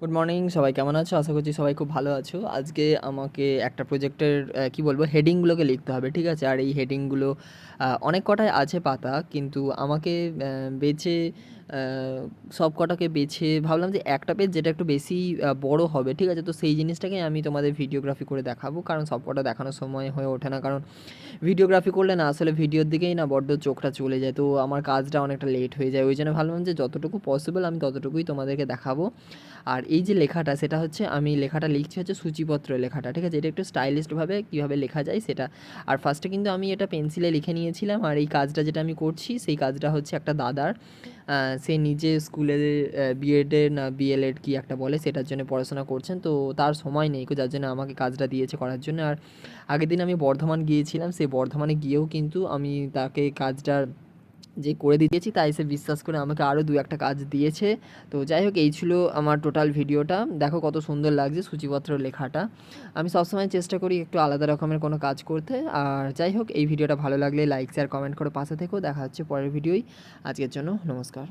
Good morning সবাই কেমন আছো? আশা করছি সবাই খুব ভালো আছো। আজকে আমাকে একটা প্রজেক্টের কি বলব হেডিংগুলোকে লিখতে হবে, ঠিক আছে? আর এই হেডিংগুলো অনেক কটাই আছে পাতা, কিন্তু আমাকে বেছে সব কটাকে বেছে ভাবলাম যে একটা পেজ যেটা একটু বেশি বড় হবে, ঠিক আছে? তো সেই জিনিসটাকে আমি তোমাদের ভিডিওগ্রাফি করে দেখাবো, কারণ সব কটা দেখানোর সময় হয়ে ওঠে না, কারণ ভিডিওগ্রাফি করলে না, আসলে ভিডিওর দিকেই না বড্ড চোখটা চলে যায়, তো আমার কাজটা অনেকটা লেট হয়ে যায়। ওই জন্য ভাবলাম যে যতটুকু পসিবল আমি ততটুকুই তোমাদেরকে দেখাবো। আর এই যে লেখাটা, সেটা হচ্ছে আমি লেখাটা লিখছি হচ্ছে সূচিপত্র লেখাটা, ঠিক আছে? এটা একটু স্টাইলিশভাবে কীভাবে লেখা যায় সেটা। আর ফার্স্টে কিন্তু আমি এটা পেন্সিলে লিখে নিয়েছিলাম, আর এই কাজটা যেটা আমি করছি, সেই কাজটা হচ্ছে একটা দাদার। সে নিজে স্কুলে বিএডের না বিএলএড কি একটা বলে, সেটার জন্য পড়াশোনা করছেন, তো তার সময় নেই যার জন্য আমাকে কাজটা দিয়েছে করার জন্য। আর আগের দিন আমি বর্ধমান গিয়েছিলাম সেই বর্ধমানে গিয়েও কিন্তু আমি তাকে কাজটা যে করে দিয়েছি, তাই সে বিশ্বাস করে আমাকে আরও দু একটা কাজ দিয়েছে। তো যাই হোক, এই ছিল আমার টোটাল ভিডিওটা। দেখো কত সুন্দর লাগছে সূচিপত্র লেখাটা। আমি সবসময় চেষ্টা করি একটু আলাদা রকমের কোনো কাজ করতে। আর যাই হোক, এই ভিডিওটা ভালো লাগলে লাইক শেয়ার কমেন্ট করে পাশে থেকেও দেখা হচ্ছে পরের ভিডিওই। আজকের জন্য নমস্কার।